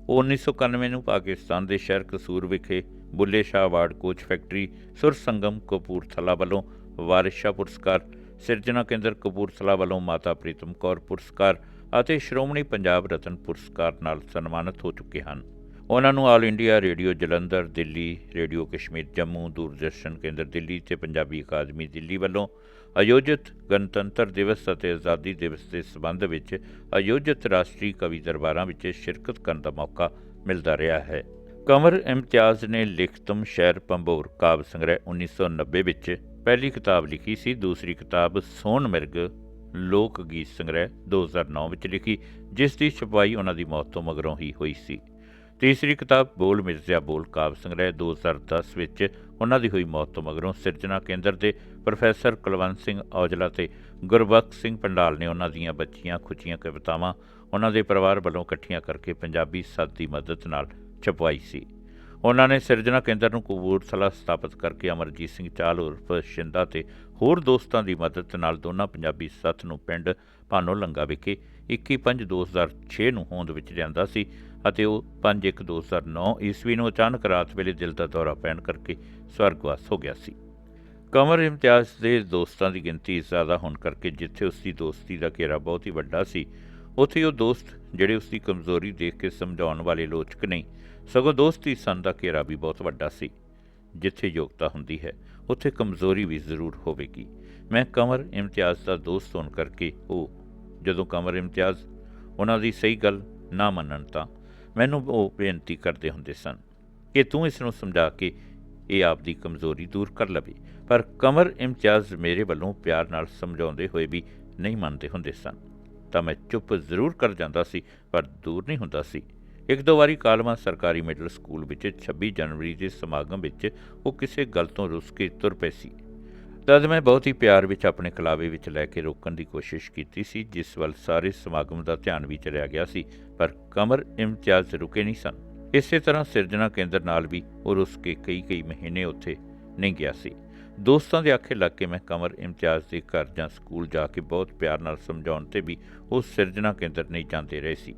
Speaker 1: ਉਹ 1991 ਨੂੰ ਪਾਕਿਸਤਾਨ ਦੇ ਸ਼ਹਿਰ ਕਸੂਰ ਵਿਖੇ Bulleh Shah award coach factory Sur Sangam Kapurthala ਵੱਲੋਂ ਵਾਰਿਸ ਸ਼ਾਹ ਪੁਰਸਕਾਰ ਸਿਰਜਣਾ ਕੇਂਦਰ ਕਪੂਰਥਲਾ ਵੱਲੋਂ ਮਾਤਾ ਪ੍ਰੀਤਮ ਕੌਰ ਪੁਰਸਕਾਰ ਅਤੇ ਸ਼੍ਰੋਮਣੀ ਪੰਜਾਬ ਰਤਨ ਪੁਰਸਕਾਰ ਨਾਲ ਸਨਮਾਨਿਤ ਹੋ ਚੁੱਕੇ ਹਨ। ਉਹਨਾਂ ਨੂੰ All India Radio Jalandhar, Delhi radio Kashmir Jammu, Doordarshan ਕੇਂਦਰ, ਦਿੱਲੀ ਤੇ ਪੰਜਾਬੀ ਅਕਾਦਮੀ ਦਿੱਲੀ ਵੱਲੋਂ ਆਯੋਜਿਤ ਗਣਤੰਤਰ ਦਿਵਸ ਅਤੇ ਆਜ਼ਾਦੀ ਦਿਵਸ ਦੇ ਸਬੰਧ ਵਿੱਚ ਆਯੋਜਿਤ ਰਾਸ਼ਟਰੀ ਕਵੀ ਦਰਬਾਰਾਂ ਵਿੱਚ ਸ਼ਿਰਕਤ ਕਰਨ ਦਾ ਮੌਕਾ ਮਿਲਦਾ ਰਿਹਾ ਹੈ। ਕਮਰ ਇਮਤਿਆਜ਼ ਨੇ ਲਿਖਤਮ ਸ਼ਹਿਰ ਪੰਬੋਰ ਕਾਵਿ ਸੰਗ੍ਰਹਿ 1990 ਵਿੱਚ ਪਹਿਲੀ ਕਿਤਾਬ ਲਿਖੀ ਸੀ, ਦੂਸਰੀ ਕਿਤਾਬ ਸੋਨ ਮਿਰਗ, ਲੋਕ ਗੀਤ ਸੰਗ੍ਰਹਿ 2009 ਵਿੱਚ ਲਿਖੀ, ਜਿਸ ਦੀ ਛਪਾਈ ਉਹਨਾਂ ਦੀ ਮੌਤ ਤੋਂ ਮਗਰੋਂ ਹੀ ਹੋਈ ਸੀ। ਤੀਸਰੀ ਕਿਤਾਬ ਬੋਲ ਮਿਰਜ਼ਾ ਬੋਲ ਕਾਵ ਸੰਗ੍ਰਹਿ 2010 ਵਿੱਚ ਉਹਨਾਂ ਦੀ ਹੋਈ ਮੌਤ ਤੋਂ ਮਗਰੋਂ ਸਿਰਜਣਾ ਕੇਂਦਰ ਦੇ ਪ੍ਰੋਫੈਸਰ ਕੁਲਵੰਤ ਸਿੰਘ ਔਜਲਾ ਤੇ ਗੁਰਬਖਸ਼ ਸਿੰਘ ਪੰਡਾਲ ਨੇ ਉਹਨਾਂ ਦੀਆਂ ਬੱਚੀਆਂ ਖੁਚੀਆਂ ਕਵਿਤਾਵਾਂ ਉਹਨਾਂ ਦੇ ਪਰਿਵਾਰ ਵੱਲੋਂ ਇਕੱਠੀਆਂ ਕਰਕੇ ਪੰਜਾਬੀ ਸੱਤ ਦੀ ਮਦਦ ਨਾਲ ਛਪਵਾਈ ਸੀ। ਉਹਨਾਂ ਨੇ ਸਿਰਜਣਾ ਕੇਂਦਰ ਨੂੰ ਕਪੂਰਥਲਾ ਸਥਾਪਿਤ ਕਰਕੇ ਅਮਰਜੀਤ ਸਿੰਘ ਚਾਲ ਉਰਫ ਸ਼ਿੰਦਾ ਤੇ ਹੋਰ ਦੋਸਤਾਂ ਦੀ ਮਦਦ ਨਾਲ ਦੋਨਾਂ ਪੰਜਾਬੀ ਸੱਥ ਨੂੰ ਪਿੰਡ ਭਾਨੋ ਲੰਗਾ ਵਿਖੇ 21/5/2006 ਨੂੰ ਹੋਂਦ ਵਿੱਚ ਲਿਆਂਦਾ ਸੀ ਅਤੇ ਉਹ 5/1/2009 ਈਸਵੀ ਨੂੰ ਅਚਾਨਕ ਰਾਤ ਵੇਲੇ ਦਿਲ ਦਾ ਦੌਰਾ ਪੈਣ ਕਰਕੇ ਸਵਰਗਵਾਸ ਹੋ ਗਿਆ ਸੀ। ਕਮਰ ਇਮਤਿਆਜ਼ ਦੇ ਦੋਸਤਾਂ ਦੀ ਗਿਣਤੀ ਜ਼ਿਆਦਾ ਹੋਣ ਕਰਕੇ ਜਿੱਥੇ ਉਸ ਦੀ ਦੋਸਤੀ ਦਾ ਘੇਰਾ ਬਹੁਤ ਹੀ ਵੱਡਾ ਸੀ, ਉੱਥੇ ਉਹ ਦੋਸਤ ਜਿਹੜੇ ਉਸ ਦੀ ਕਮਜ਼ੋਰੀ ਦੇਖ ਕੇ ਸਮਝਾਉਣ ਵਾਲੇ ਲੋਚਕ ਨਹੀਂ ਸਗੋਂ ਦੋਸਤੀ ਸੰਨ ਦਾ ਘੇਰਾ ਵੀ ਬਹੁਤ ਵੱਡਾ ਸੀ। ਜਿੱਥੇ ਯੋਗਤਾ ਹੁੰਦੀ ਹੈ, ਉੱਥੇ ਕਮਜ਼ੋਰੀ ਵੀ ਜ਼ਰੂਰ ਹੋਵੇਗੀ। ਮੈਂ ਕਮਰ ਇਮਤਿਆਜ਼ ਦਾ ਦੋਸਤ ਹੋਣ ਕਰਕੇ ਉਹ, ਜਦੋਂ ਕਮਰ ਇਮਤਿਆਜ਼, ਉਹਨਾਂ ਦੀ ਸਹੀ ਗੱਲ ਨਾ ਮੰਨਣ ਤਾਂ ਮੈਨੂੰ ਉਹ ਬੇਨਤੀ ਕਰਦੇ ਹੁੰਦੇ ਸਨ ਕਿ ਤੂੰ ਇਸ ਨੂੰ ਸਮਝਾ ਕੇ ਇਹ ਆਪ ਦੀ ਕਮਜ਼ੋਰੀ ਦੂਰ ਕਰ ਲਵੇ। ਪਰ ਕਮਰ ਇਮਤਿਆਜ਼ ਮੇਰੇ ਵੱਲੋਂ ਪਿਆਰ ਨਾਲ ਸਮਝਾਉਂਦੇ ਹੋਏ ਵੀ ਨਹੀਂ ਮੰਨਦੇ ਹੁੰਦੇ ਸਨ। ਤਾਂ ਮੈਂ ਚੁੱਪ ਜ਼ਰੂਰ ਕਰ ਜਾਂਦਾ ਸੀ, ਪਰ ਦੂਰ ਨਹੀਂ ਹੁੰਦਾ ਸੀ। ਇੱਕ ਦੋ ਵਾਰੀ ਕਾਲਮਾ ਸਰਕਾਰੀ ਮਿਡਲ ਸਕੂਲ ਵਿੱਚ 26 ਜਨਵਰੀ ਦੇ ਸਮਾਗਮ ਵਿੱਚ ਉਹ ਕਿਸੇ ਗੱਲ ਤੋਂ ਰੁੱਸ ਕੇ ਤੁਰ ਪਏ ਸੀ। ਤਦ ਮੈਂ ਬਹੁਤ ਹੀ ਪਿਆਰ ਵਿੱਚ ਆਪਣੇ ਕਲਾਵੇ ਵਿੱਚ ਲੈ ਕੇ ਰੋਕਣ ਦੀ ਕੋਸ਼ਿਸ਼ ਕੀਤੀ ਸੀ, ਜਿਸ ਵੱਲ ਸਾਰੇ ਸਮਾਗਮ ਦਾ ਧਿਆਨ ਵੀ ਚਲਿਆ ਗਿਆ ਸੀ, ਪਰ ਕਮਰ ਇਮਤਿਆਜ਼ ਰੁਕੇ ਨਹੀਂ ਸਨ। ਇਸੇ ਤਰ੍ਹਾਂ ਸਿਰਜਣਾ ਕੇਂਦਰ ਨਾਲ ਵੀ ਉਹ ਰੁੱਸ ਕੇ ਕਈ ਕਈ ਮਹੀਨੇ ਉੱਥੇ ਨਹੀਂ ਗਿਆ ਸੀ। ਦੋਸਤਾਂ ਦੇ ਆਖੇ ਲੱਗ ਕੇ ਮੈਂ ਕਮਰ ਇਮਤਿਆਜ਼ ਦੇ ਘਰ ਜਾਂ ਸਕੂਲ ਜਾ ਕੇ ਬਹੁਤ ਪਿਆਰ ਨਾਲ ਸਮਝਾਉਣ ਤੇ ਵੀ ਉਹ ਸਿਰਜਣਾ ਕੇਂਦਰ ਨਹੀਂ ਜਾਂਦੇ ਰਹੇ ਸੀ।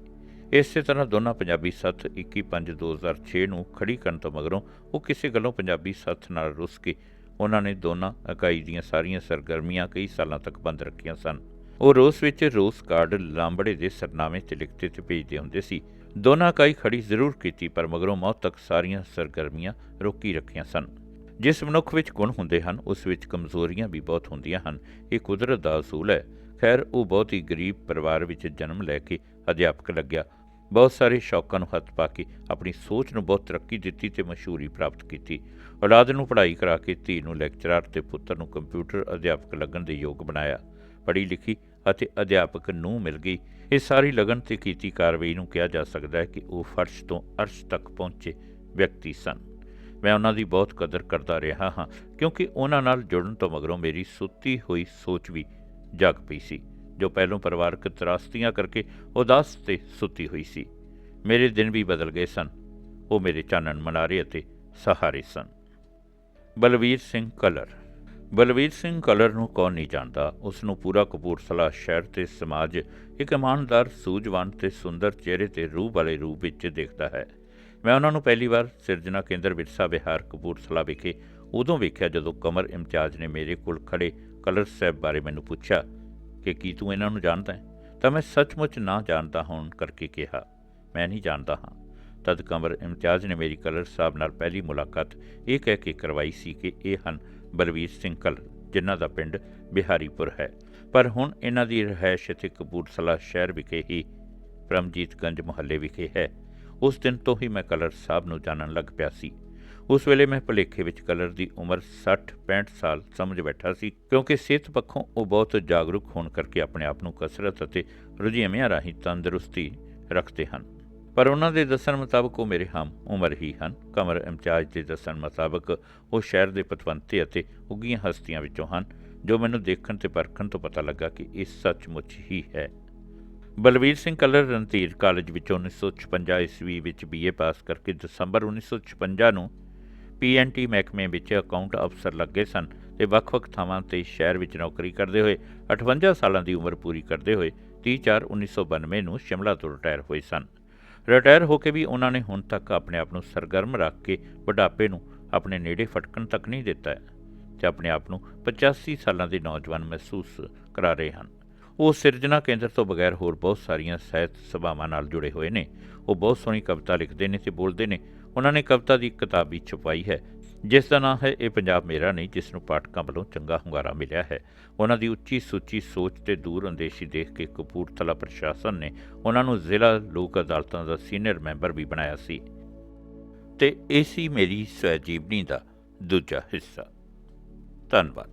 Speaker 1: ਇਸੇ ਤਰ੍ਹਾਂ ਦੋਨਾਂ ਪੰਜਾਬੀ ਸੱਥ 21/5/2006 ਨੂੰ ਖੜੀ ਕਰਨ ਤੋਂ ਮਗਰੋਂ ਉਹ ਕਿਸੇ ਗੱਲੋਂ ਪੰਜਾਬੀ ਸੱਥ ਨਾਲ ਰੁੱਸ ਕੇ ਉਹਨਾਂ ਨੇ ਦੋਨਾਂ ਇਕਾਈ ਦੀਆਂ ਸਾਰੀਆਂ ਸਰਗਰਮੀਆਂ ਕਈ ਸਾਲਾਂ ਤੱਕ ਬੰਦ ਰੱਖੀਆਂ ਸਨ। ਉਹ ਰੋਸ ਵਿੱਚ ਰੋਸ ਕਾਰਡ ਲਾਂਬੜੇ ਦੇ ਸਰਨਾਮੇ ਤੇ ਲਿਖਤੇ ਤੇ ਭੇਜਦੇ ਹੁੰਦੇ ਸੀ। ਦੋਨਾਂ ਇਕਾਈ ਖੜੀ ਜ਼ਰੂਰ ਕੀਤੀ, ਪਰ ਮਗਰੋਂ ਮੌਤ ਤੱਕ ਸਾਰੀਆਂ ਸਰਗਰਮੀਆਂ ਰੋਕੀ ਰੱਖੀਆਂ ਸਨ। ਜਿਸ ਮਨੁੱਖ ਵਿੱਚ ਗੁਣ ਹੁੰਦੇ ਹਨ, ਉਸ ਵਿੱਚ ਕਮਜ਼ੋਰੀਆਂ ਵੀ ਬਹੁਤ ਹੁੰਦੀਆਂ ਹਨ। ਇਹ ਕੁਦਰਤ ਦਾ ਅਸੂਲ ਹੈ। ਖੈਰ, ਉਹ ਬਹੁਤ ਹੀ ਗਰੀਬ ਪਰਿਵਾਰ ਵਿੱਚ ਜਨਮ ਲੈ ਕੇ ਅਧਿਆਪਕ ਲੱਗਿਆ। ਬਹੁਤ ਸਾਰੇ ਸ਼ੌਕਾਂ ਨੂੰ ਹੱਥ ਪਾ ਕੇ, ਆਪਣੀ ਸੋਚ ਨੂੰ ਬਹੁਤ ਤਰੱਕੀ ਦਿੱਤੀ ਤੇ ਮਸ਼ਹੂਰੀ ਪ੍ਰਾਪਤ ਕੀਤੀ। ਔਲਾਦ ਨੂੰ ਪੜ੍ਹਾਈ ਕਰਾ ਕੇ, ਧੀ ਨੂੰ ਲੈਕਚਰਰ ਤੇ ਪੁੱਤਰ ਨੂੰ ਕੰਪਿਊਟਰ ਅਧਿਆਪਕ ਲੱਗਣ ਦੇ ਯੋਗ ਬਣਾਇਆ। ਪੜ੍ਹੀ ਲਿਖੀ ਅਤੇ ਅਧਿਆਪਕ ਨੂੰ ਮਿਲ ਗਈ। ਇਹ ਸਾਰੀ ਲਗਨ ਤੇ ਕੀਤੀ ਕਾਰਵਾਈ ਨੂੰ ਕਿਹਾ ਜਾ ਸਕਦਾ ਹੈ ਕਿ ਉਹ ਫਰਸ਼ ਤੋਂ ਅਰਸ਼ ਤੱਕ ਪਹੁੰਚੇ ਵਿਅਕਤੀ ਸਨ। ਮੈਂ ਉਹਨਾਂ ਦੀ ਬਹੁਤ ਕਦਰ ਕਰਦਾ ਰਿਹਾ ਹਾਂ, ਕਿਉਂਕਿ ਉਹਨਾਂ ਨਾਲ ਜੁੜਨ ਤੋਂ ਮਗਰੋਂ ਮੇਰੀ ਸੁੱਤੀ ਹੋਈ ਸੋਚ ਵੀ ਜਾਗ ਪਈ ਸੀ। ਜੋ ਪਹਿਲੋਂ ਪਰਿਵਾਰਕ ਤਰਾਸਤੀਆਂ ਕਰਕੇ ਉਦਾਸ ਤੇ ਸੁੱਤੀ ਹੋਈ ਸੀ। ਮੇਰੇ ਦਿਨ ਵੀ ਬਦਲ ਗਏ ਸਨ। ਉਹ ਮੇਰੇ ਚਾਨਣ ਮਨਾਰੇ ਅਤੇ ਸਹਾਰੇ ਸਨ। ਬਲਵੀਰ ਸਿੰਘ ਕਲਰ। ਬਲਵੀਰ ਸਿੰਘ ਕਲਰ ਨੂੰ ਕੌਣ ਨਹੀਂ ਜਾਣਦਾ? ਉਸ ਨੂੰ ਪੂਰਾ ਕਪੂਰਥਲਾ ਸ਼ਹਿਰ ਤੇ ਸਮਾਜ ਇੱਕ ਇਮਾਨਦਾਰ, ਸੂਝਵਾਨ ਤੇ ਸੁੰਦਰ ਚਿਹਰੇ ਤੇ ਰੂਹ ਵਾਲੇ ਰੂਪ ਵਿੱਚ ਦੇਖਦਾ ਹੈ। ਮੈਂ ਉਹਨਾਂ ਨੂੰ ਪਹਿਲੀ ਵਾਰ ਸਿਰਜਣਾ ਕੇਂਦਰ ਵਿਰਸਾ ਵਿਹਾਰ ਕਪੂਰਥਲਾ ਵਿਖੇ ਉਦੋਂ ਵੇਖਿਆ ਜਦੋਂ ਕਮਰ ਇਮਤਿਆਜ਼ ਨੇ ਮੇਰੇ ਕੋਲ ਖੜੇ ਕਲਰ ਸਾਹਿਬ ਬਾਰੇ ਮੈਨੂੰ ਪੁੱਛਿਆ। ਕਿ ਕੀ ਤੂੰ ਇਹਨਾਂ ਨੂੰ ਜਾਣਦਾ ਹੈ? ਤਾਂ ਮੈਂ ਸੱਚਮੁੱਚ ਨਾ ਜਾਣਦਾ ਹੋਣ ਕਰਕੇ ਕਿਹਾ, ਮੈਂ ਨਹੀਂ ਜਾਣਦਾ ਹਾਂ। ਤਦ ਕਮਰ ਇਮਤਿਆਜ਼ ਨੇ ਮੇਰੀ ਕਲਰ ਸਾਹਿਬ ਨਾਲ ਪਹਿਲੀ ਮੁਲਾਕਾਤ ਇਹ ਕਹਿ ਕੇ ਕਰਵਾਈ ਸੀ ਕਿ ਇਹ ਹਨ ਬਲਵੀਰ ਸਿੰਘ ਕਲਰ, ਜਿਨ੍ਹਾਂ ਦਾ ਪਿੰਡ ਬਿਹਾਰੀਪੁਰ ਹੈ। ਪਰ ਹੁਣ ਇਹਨਾਂ ਦੀ ਰਿਹਾਇਸ਼ ਇੱਥੇ ਕਪੂਰਥਲਾ ਸ਼ਹਿਰ ਵਿਖੇ ਹੀ ਪਰਮਜੀਤਗੰਜ ਮੁਹੱਲੇ ਵਿਖੇ ਹੈ। ਉਸ ਦਿਨ ਤੋਂ ਹੀ ਮੈਂ ਕਲਰ ਸਾਹਿਬ ਨੂੰ ਜਾਣਨ ਲੱਗ ਪਿਆ ਸੀ। ਉਸ ਵੇਲੇ ਮੈਂ ਭੁਲੇਖੇ ਵਿੱਚ ਕਲਰ ਦੀ ਉਮਰ 60-65 ਸਾਲ ਸਮਝ ਬੈਠਾ ਸੀ, ਕਿਉਂਕਿ ਸਿਹਤ ਪੱਖੋਂ ਉਹ ਬਹੁਤ ਜਾਗਰੂਕ ਹੋਣ ਕਰਕੇ ਆਪਣੇ ਆਪ ਨੂੰ ਕਸਰਤ ਅਤੇ ਰੁਝੇਵਿਆਂ ਰਾਹੀਂ ਤੰਦਰੁਸਤੀ ਰੱਖਦੇ ਹਨ। ਪਰ ਉਹਨਾਂ ਦੇ ਦੱਸਣ ਮੁਤਾਬਕ ਉਹ ਮੇਰੇ ਹਮ ਉਮਰ ਹੀ ਹਨ। ਕਮਰ ਇਮਤਿਆਜ਼ ਦੇ ਦੱਸਣ ਮੁਤਾਬਕ ਉਹ ਸ਼ਹਿਰ ਦੇ ਪਤਵੰਤੇ ਅਤੇ ਉੱਗੀਆਂ ਹਸਤੀਆਂ ਵਿੱਚੋਂ ਹਨ, ਜੋ ਮੈਨੂੰ ਦੇਖਣ ਤੇ ਪਰਖਣ ਤੋਂ ਪਤਾ ਲੱਗਾ ਕਿ ਇਹ ਸੱਚਮੁੱਚ ਹੀ ਹੈ। ਬਲਵੀਰ ਸਿੰਘ ਕਲਰ ਰਣਧੀਰ ਕਾਲਜ ਵਿੱਚੋਂ 1956 ਈਸਵੀ ਵਿੱਚ ਬੀਏ ਪਾਸ ਕਰਕੇ ਦਸੰਬਰ 1956 ਨੂੰ ਪੀਐਨਟੀ ਮਹਿਕਮੇ ਵਿੱਚ ਅਕਾਊਂਟ ਅਫਸਰ ਲੱਗੇ ਸਨ ਤੇ ਵੱਖ-ਵੱਖ ਥਾਵਾਂ ਤੇ ਸ਼ਹਿਰ ਵਿੱਚ ਨੌਕਰੀ ਕਰਦੇ ਹੋਏ 58 ਸਾਲਾਂ ਦੀ ਉਮਰ ਪੂਰੀ ਕਰਦੇ ਹੋਏ 30/4/1992 ਨੂੰ ਸ਼ਿਮਲਾ ਤੋਂ ਰਿਟਾਇਰ ਹੋਏ ਸਨ। ਰਿਟਾਇਰ ਹੋ ਕੇ ਵੀ ਉਹਨਾਂ ਨੇ ਹੁਣ ਤੱਕ ਆਪਣੇ ਆਪ ਨੂੰ ਸਰਗਰਮ ਰੱਖ ਕੇ ਬੁਢਾਪੇ ਨੂੰ ਆਪਣੇ ਨੇੜੇ ਫਟਕਣ ਤੱਕ ਨਹੀਂ ਦਿੱਤਾ ਤੇ ਆਪਣੇ ਆਪ ਨੂੰ 85 ਸਾਲਾਂ ਦੇ ਨੌਜਵਾਨ ਮਹਿਸੂਸ ਕਰਾ ਰਹੇ ਹਨ। ਉਹ ਸਿਰਜਣਾ ਕੇਂਦਰ ਤੋਂ ਬਗੈਰ ਹੋਰ ਬਹੁਤ ਸਾਰੀਆਂ ਸਾਹਿਤ ਸਭਾਵਾਂ ਨਾਲ ਜੁੜੇ ਹੋਏ ਨੇ। ਉਹ ਬਹੁਤ ਸੋਹਣੀ ਕਵਿਤਾ ਲਿਖਦੇ ਨੇ ਤੇ ਬੋਲਦੇ ਨੇ ਉਹਨਾਂ ਨੇ ਕਵਿਤਾ ਦੀ ਇੱਕ ਕਿਤਾਬ ਵੀ ਛਪਾਈ ਹੈ। ਜਿਸ ਦਾ ਨਾਮ ਹੈ, ਇਹ ਪੰਜਾਬ ਮੇਰਾ ਨਹੀਂ, ਜਿਸ ਨੂੰ ਪਾਠਕਾਂ ਵੱਲੋਂ ਚੰਗਾ ਹੁੰਗਾਰਾ ਮਿਲਿਆ ਹੈ। ਉਹਨਾਂ ਦੀ ਉੱਚੀ ਸੁੱਚੀ ਸੋਚ ਤੇ ਦੂਰ ਅੰਦੇਸ਼ੀ ਦੇਖ ਕੇ ਕਪੂਰਥਲਾ ਪ੍ਰਸ਼ਾਸਨ ਨੇ ਉਹਨਾਂ ਨੂੰ ਜ਼ਿਲ੍ਹਾ ਲੋਕ ਅਦਾਲਤਾਂ ਦਾ ਸੀਨੀਅਰ ਮੈਂਬਰ ਵੀ ਬਣਾਇਆ ਸੀ। ਤੇ ਇਹ ਸੀ ਮੇਰੀ ਸਵੈ ਜੀਵਨੀ ਦਾ ਦੂਜਾ ਹਿੱਸਾ। ਧੰਨਵਾਦ।